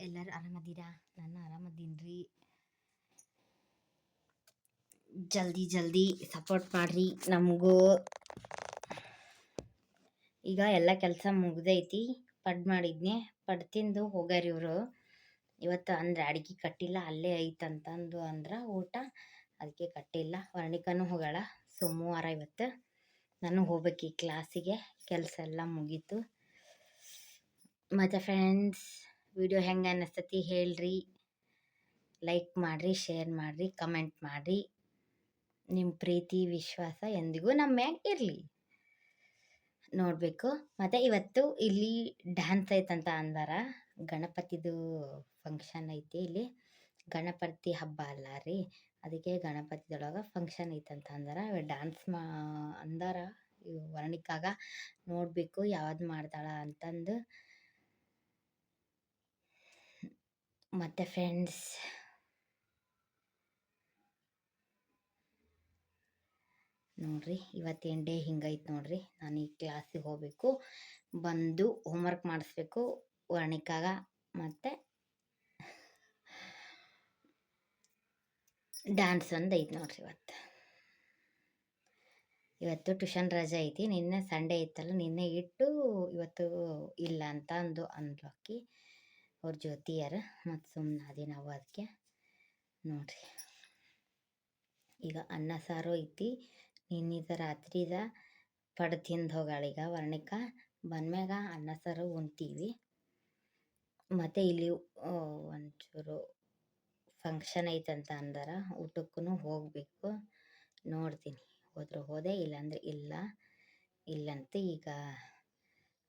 ಎಲ್ಲರೂ ಆರಾಮದ್ದೀರಾ ನಾನು ಆರಾಮದ್ದೀನಿ ರೀ ಜಲ್ದಿ ಜಲ್ದಿ ಸಪೋರ್ಟ್ ಮಾಡಿರಿ ನಮಗೂ. ಈಗ ಎಲ್ಲ ಕೆಲಸ ಮುಗ್ದೈತಿ. ಪಡ್ ಮಾಡಿದ್ನೆ. ಪಡ್ ತಿಂದು ಹೋಗ್ಯಾರ ಇವರು. ಇವತ್ತು ಅಂದ್ರೆ ಅಡಿಗೆ ಕಟ್ಟಿಲ್ಲ, ಅಲ್ಲೇ ಐತಂತಂದು ಅಂದ್ರೆ ಊಟ. ಅದಕ್ಕೆ ಕಟ್ಟಿಲ್ಲ. ವರ್ಣಿಕನೂ ಹೋಗ್ಯಾಳ. ಸೋಮವಾರ ಇವತ್ತು. ನಾನು ಹೋಗ್ಬೇಕು ಈ ಕ್ಲಾಸಿಗೆ ಕೆಲಸ ಎಲ್ಲ ಮುಗೀತು. ಮತ್ತು ಫ್ರೆಂಡ್ಸ್ ವಿಡಿಯೋ ಹೆಂಗೆ ಅನ್ನಿಸ್ತತಿ ಹೇಳ್ರಿ. ಲೈಕ್ ಮಾಡಿರಿ ಶೇರ್ ಮಾಡಿರಿ ಕಮೆಂಟ್ ಮಾಡಿರಿ. ನಿಮ್ಮ ಪ್ರೀತಿ, ವಿಶ್ವಾಸ ಎಂದಿಗೂ ನಮ್ಮ ಮ್ಯಾಗ ಇರಲಿ. ನೋಡಬೇಕು. ಮತ್ತು ಇವತ್ತು ಇಲ್ಲಿ ಡ್ಯಾನ್ಸ್ ಐತಂತ ಅಂದಾರ. ಗಣಪತಿದು ಫಂಕ್ಷನ್ ಐತಿ ಇಲ್ಲಿ. ಗಣಪತಿ ಹಬ್ಬ ಅಲ್ಲ ರೀ. ಅದಕ್ಕೆ ಗಣಪತಿದೊಳಗೆ ಫಂಕ್ಷನ್ ಐತಂತ ಅಂದಾರ. ಡ್ಯಾನ್ಸ್ ಮಾ ಅಂದಾರ. ವರ್ಣಿಕಾಗ ನೋಡಬೇಕು ಯಾವ್ದು ಮಾಡ್ತಾಳ ಅಂತಂದು. ಮತ್ತು ಫ್ರೆಂಡ್ಸ್ ನೋಡ್ರಿ, ಇವತ್ತೇನು ಡೇ ಹಿಂಗೈತೆ ನೋಡ್ರಿ. ನಾನು ಈ ಕ್ಲಾಸಿಗೆ ಹೋಗಬೇಕು, ಬಂದು ಹೋಮ್ವರ್ಕ್ ಮಾಡಿಸ್ಬೇಕು, ವರ್ಣಿಕಾಗ ಮತ್ತು ಡ್ಯಾನ್ಸ್ ಒಂದು ಐತೆ ನೋಡ್ರಿ ಇವತ್ತು. ಇವತ್ತು ಟ್ಯೂಷನ್ ರಜೆ ಐತಿ, ನಿನ್ನೆ ಸಂಡೇ ಇತ್ತಲ್ಲ, ನಿನ್ನೆ ಇಟ್ಟು ಇವತ್ತು ಇಲ್ಲ ಅಂತ ಅಂದು ಅಂದ್ಲು ಅಕ್ಕಿ. ಅವ್ರ ಜ್ಯೋತಿಯರು ಮತ್ತು ಸುಮ್ಮನೆ ಅದೇ ನಾವು ಅದಕ್ಕೆ ನೋಡಿರಿ. ಈಗ ಅನ್ನ ಸಾರು ಐತಿ, ನಿನ್ನಿದ ರಾತ್ರಿದ ಪಡ್ ತಿಂದು ಹೋಗಾಳೀಗ ವರ್ಣಿಕ, ಬಂದ್ಮ್ಯಾಗ ಅನ್ನ ಸಾರು ಉಣ್ತೀವಿ. ಮತ್ತು ಇಲ್ಲಿ ಒಂಚೂರು ಫಂಕ್ಷನ್ ಐತಂತ ಅಂದಾರ ಊಟಕ್ಕೂ ಹೋಗಬೇಕು. ನೋಡ್ತೀನಿ. ಹೋದ್ರೆ ಹೋದೆ, ಇಲ್ಲಾಂದ್ರೆ ಇಲ್ಲ. ಇಲ್ಲಂತ ಈಗ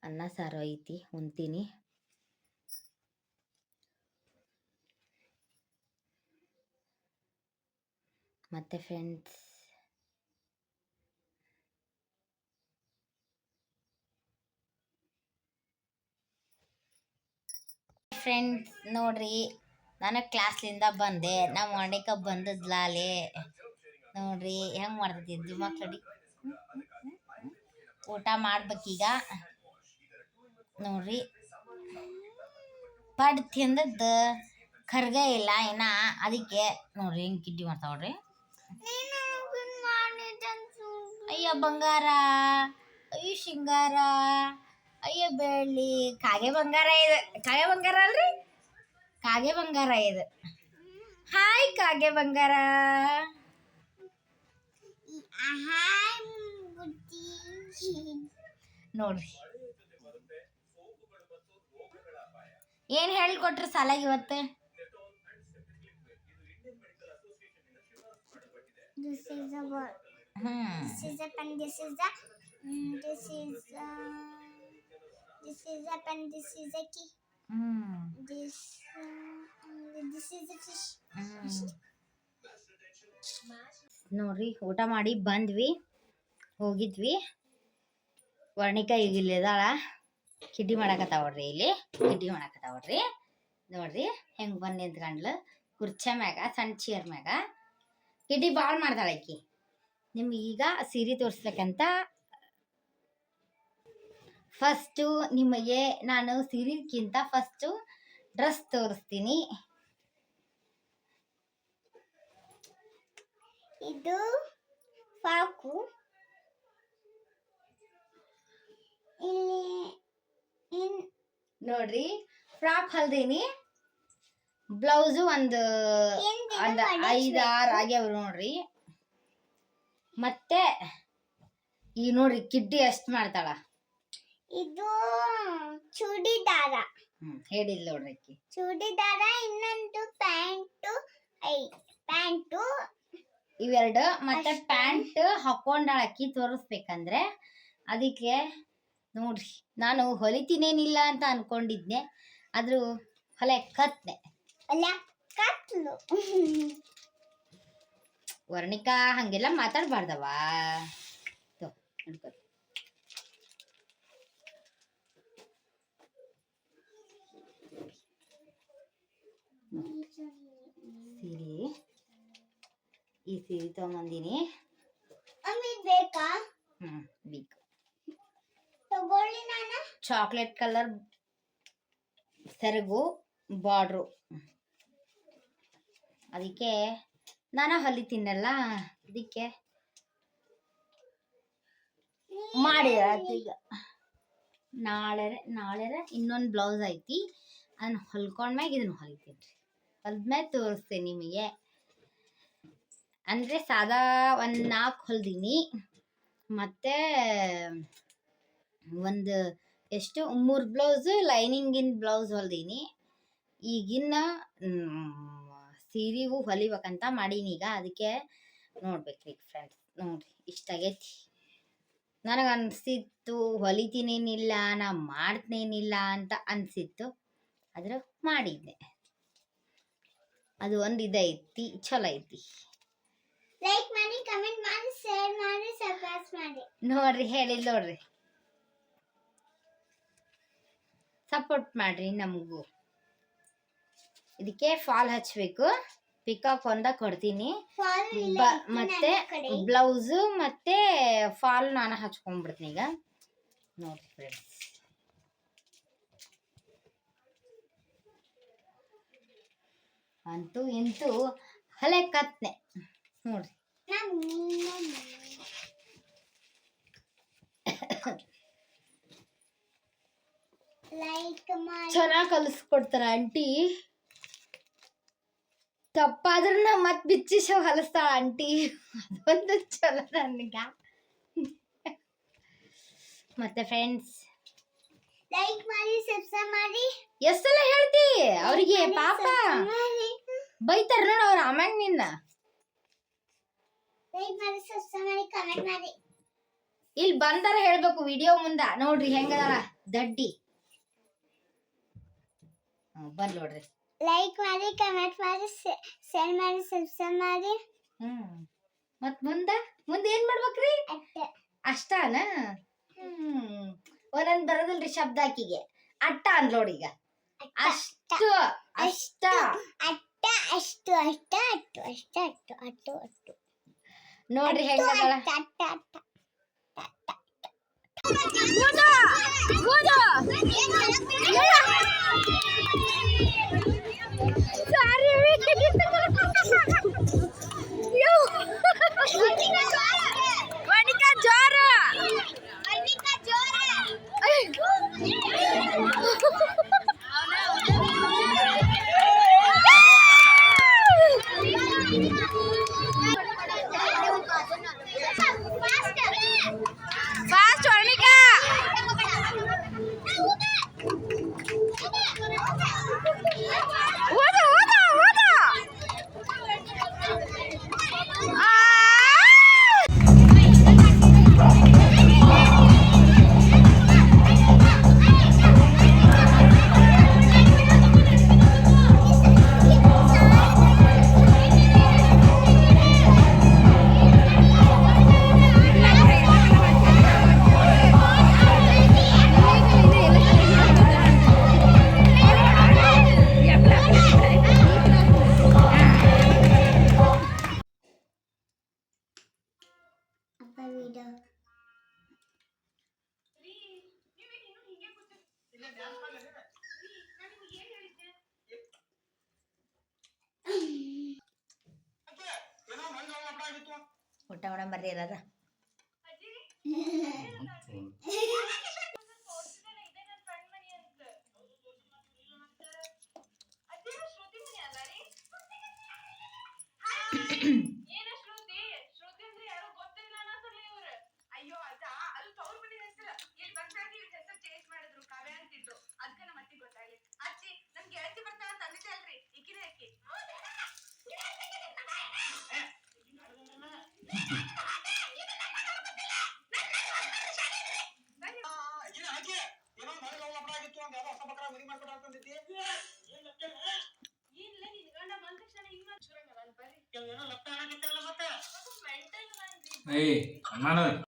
ಅನ್ನ ಸಾರು ಐತಿ, ಉಣ್ತೀನಿ. ಮತ್ತು ಫ್ರೆಂಡ್ಸ್ ಫ್ರೆಂಡ್ಸ್ ನೋಡ್ರಿ, ನಾನು ಕ್ಲಾಸ್ಲಿಂದ ಬಂದೆ. ನಮ್ಮ ಮನೇಕ ಬಂದಿದ್ಲಾಲೆ ನೋಡ್ರಿ, ಹೆಂಗೆ ಮಾಡ್ತೈತಿ ದಿಮಾಕ್ ಕಡಿ ಊಟ ಮಾಡ್ಬೇಕೀಗ. ನೋಡ್ರಿ. ಪಡ್ ತಿಂದದ್ದು ಕರ್ಗ ಇಲ್ಲ ಇನ್ನ, ಅದಕ್ಕೆ ನೋಡ್ರಿ ಹೆಂಗೆ ಕಿಡ್ಡಿ ಮಾಡ್ತಾವ ನೋಡ್ರಿ ಅಯ್ಯ ಬಂಗಾರ ಅಯ್ಯ ಶಿಂಗಾರ ಅಯ್ಯ ಬೆಳ್ಳಿ ಕಾಗೆ ಬಂಗಾರ ಇದೆ. ಕಾಗೆ ಬಂಗಾರ ಅಲ್ರಿ? ಕಾಗೆ ಬಂಗಾರ ಇದೆ. ಹಾಯ್ ಕಾಗೆ ಬಂಗಾರ. ನೋಡ್ರಿ. ಏನ್ ಹೇಳ್ಕೊಟ್ರಿ ಸಾಲಾಗ ಇವತ್ತು? This is a hmm This is a pen. This is a. Mm, this is a. This is a pen. This is a key. Hmm This. Uh, this is a fish. ನೋಡ್ರಿ ಊಟ ಮಾಡಿ ಬಂದ್ವಿ ಹೋಗಿದ್ವಿ ವರ್ಣಿಕ ಈಗ ಇಲ್ಲಿದಾಳ ಕಿಡ್ಡಿ ಮಾಡಕತ್ತಾವ ನೋಡ್ರಿ ಇಲ್ಲಿ ಕಿಡ್ಡಿ ಮಾಡಕತ್ತಾವ ನೋಡ್ರಿ ಹೆಂಗೆ ಬಂದ್ ನಿಂತ್ಕೊಂಡ್ಲು ಕುರ್ಚೆ ಮ್ಯಾಗ ಸಣ್ಣ ಚೇರ್ ಮ್ಯಾಗ ಕಿಡ್ಡಿ ಭಾಳ ಮಾಡ್ತಾಳ ಆಕಿ ನಿಮ್ಗೆ ಈಗ ಸೀರೆ ತೋರಿಸ್ಬೇಕಂತ. ಫಸ್ಟು ನಿಮಗೆ ನಾನು ಸೀರೆಗಿಂತ ಫಸ್ಟು ಡ್ರೆಸ್ ತೋರಿಸ್ತೀನಿ. ಇದು ಪಾಕು ಇಲ್ಲಿ ಇನ್ ನೋಡ್ರಿ ಫ್ರಾಕ್ ಹಲ್ದೀನಿ. ಬ್ಲೌಸು ಒಂದು ಒಂದು. ಐದು ಆರು ಆಗ್ಯಾವ ನೋಡ್ರಿ. ಮತ್ತೆ ಈ ನೋಡ್ರಿ ಕಿಡ್ಡಿ ಎಷ್ಟು ಮಾಡ್ತಾಳ? ಇದು ಚೂಡಿದಾರ. ಹ್ಮ್ ಹೇಳಿದ್ಲು ನೋಡ್ರಿ ಆಕಿ ಚೂಡಿದಾರ ಇನ್ನೊಂದು ಪ್ಯಾಂಟು ಐ ಪ್ಯಾಂಟು. ಇವೆರಡು ಮತ್ತೆ. ಪ್ಯಾಂಟ್ ಹಾಕೊಂಡಾಳ ಅಕ್ಕಿ ತೋರಿಸ್ಬೇಕಂದ್ರೆ ಅದಕ್ಕೆ ನೋಡ್ರಿ ನಾನು ಹೊಲಿತೀನೇನಿಲ್ಲ ಅಂತ ಅನ್ಕೊಂಡಿದ್ನೆ ಆದ್ರೂ ಹೊಲೆ ಕತ್ತೆ ಅಲ್ಲ ಕತ್ಲು. ವರ್ಣಿಕಾ ಹಂಗೆಲ್ಲ ಮಾತಾಡಬಾರ್ದವ. ಸೀರೆ. ಈ ಸೀರೆ ತಗೊಂಬಂದಿನಿ. ಬೇಕಾ? ಹ್ಮ್ ಬೇಕು. ತಗೊಳ್ಳಿ ನಾನು. ಚಾಕ್ಲೇಟ್ ಕಲರ್ ಸೆರಗು ಬಾರ್ಡ್ರು. ಅದಕ್ಕೆ ನಾನು ಹೊಲಿತೀನಲ್ಲ ಅದಕ್ಕೆ ಮಾಡಿ ಈಗ ನಾಳೆ ನಾಳೆ ಇನ್ನೊಂದು ಬ್ಲೌಸ್ ಐತಿ ಅದನ್ನ ಹೊಲ್ಕೊಂಡ್ಮ್ಯಾಗ ಇದನ್ನ ಹೊಲಿತೀನಿ. ರೀ ಹೊಲ್ದ್ಮ್ಯಾಗ ತೋರಿಸ್ತೀನಿ ನಿಮಗೆ. ಅಂದರೆ ಸಾದಾ ಒಂದು ನಾಲ್ಕು ಹೊಲ್ದೀನಿ ಮತ್ತು ಒಂದು ಎಷ್ಟು ಮೂರು ಬ್ಲೌಸು ಲೈನಿಂಗಿನ ಬ್ಲೌಸ್ ಹೊಲ್ದೀನಿ. ಈಗಿನ್ನ ಸೀರೆಗೂ ಹೊಲಿಬೇಕಂತ ಮಾಡೀನಿ ಈಗ. ಅದಕ್ಕೆ ನೋಡ್ಬೇಕ್ರಿ ಫ್ರೆಂಡ್ಸ್ ನೋಡ್ರಿ ಇಷ್ಟ ಆಗೈತಿ. ನನಗೆ ಅನಿಸಿತ್ತು ಹೊಲಿತೀನೇನಿಲ್ಲ ನಾ ಮಾಡ್ತೀನೇನಿಲ್ಲ ಅಂತ ಅನಿಸಿತ್ತು. ಆದ್ರೆ ಮಾಡಿದ್ದೆ. ಅದು ಒಂದು ಇದೈತಿ ಚಲೋ ಐತಿ. ಲೈಕ್ ಮಾಡಿ ಕಮೆಂಟ್ ಮಾಡಿ ಶೇರ್ ಮಾಡಿ ಸಬ್ಸ್ಕ್ರೈಬ್ ಮಾಡಿ. ನೋಡ್ರಿ ಹೇಳಿ ನೋಡ್ರಿ. ಸಪೋರ್ಟ್ ಮಾಡ್ರಿ ನಮಗೂ. ಇದಕ್ಕೆ ಫಾಲ್ ಹಚ್ಚಬೇಕು ಪಿಕಪ್ ಒಂದ ಕೊಡ್ತೀನಿ. ಮತ್ತೆ ಬ್ಲೌಸ್ ಮತ್ತೆ ಫಾಲ್ ನಾನು ಹಚ್ಕೊಂಡ್ಬಿಡ್ತೀನಿ ಈಗ. ನೋಡಿ ಫ್ರೆಂಡ್ಸ್ ಅಂತೂ ಇಂತೂ ಹಳೆ ಕತ್ನೆ. ನೋಡ್ರಿ. ಚೆನ್ನಾಗಿ ಕಲಿಸ್ಕೊಡ್ತಾರ ಆಂಟಿ. ತಪ್ಪಾದ್ರೂ ಮತ್ ಬಿಚ್ಚಿಸ ಹೊಲಸ್ತಾಳ ಆಂಟಿ. ಅದೊಂದು ಚಲೋ ನನಗ. ಮತ್ತೆ ಫ್ರೆಂಡ್ಸ್ ಲೈಕ್ ಮಾಡಿ ಸಬ್ಸ್ಕ್ರೈಬ್ ಮಾಡಿ. ಎಷ್ಟೆಲ್ಲ ಹೇಳ್ತಿ? ಅವ್ರಿಗೆ ಪಾಪ. ಬೈತಾರ ನೋಡ ಅವ್ರ ಆಮ್ಯಾಗ ನಿನ್ನ. ಲೈಕ್ ಮಾಡಿ ಸಬ್ಸ್ಕ್ರೈಬ್ ಮಾಡಿ ಕಮೆಂಟ್ ಮಾಡಿ. ಇಲ್ಲಿ ಬಂದಾರ ಹೇಳ್ಬೇಕು ವಿಡಿಯೋ ಮುಂದ. ನೋಡ್ರಿ ಹೆಂಗದಾರ ದಡ್ಡಿ. ಬಂದ್ ನೋಡ್ರಿ. ಲೈಕ್ ಮಾಡಿ ಕಮೆಂಟ್ ಮಾಡಿ ಶೇರ್ ಮಾಡಿ ಸಬ್ಸ್ಕ್ರೈಬ್ ಮಾಡಿ. ಹ್ಮ್. ಮತ್ ಮುಂದ ಮುಂದೆ ಏನ್ ಮಾಡ್ಬೇಕ್ರಿ? ಅಷ್ಟೇ ಅಷ್ಟಾನ? ಹ್ಮ್. ಒಂದೊಂದ್ ಬರೋದಿಲ್ರಿ ಶಬ್ದ ಆಕಿಗೆ. ಅಟ್ಟ ಅನ್ಲೋಡ್ ಈಗ. ಅಷ್ಟು ಅಷ್ಟ. ಅಟ್ಟ ಅಷ್ಟು ಅಷ್ಟ ಅಟ್ಟು ಅಷ್ಟ ಅಟ್ಟು ಅಟ್ಟು ಅಟ್ಟು. ನೋಡ್ರಿ ಹೆಂಗದಾಳ ಅಟ್ಟ ಅಟ್ಟ ಊಟ ಮಾಡೋಣ ಬರ್ರಿ ಇರದ ಮಾಡ್ಸುರಂಗ ಬರ್ರಿ ಏನೋ ಲಪ್ಟ ಆಗಿತ್ತಲ್ಲ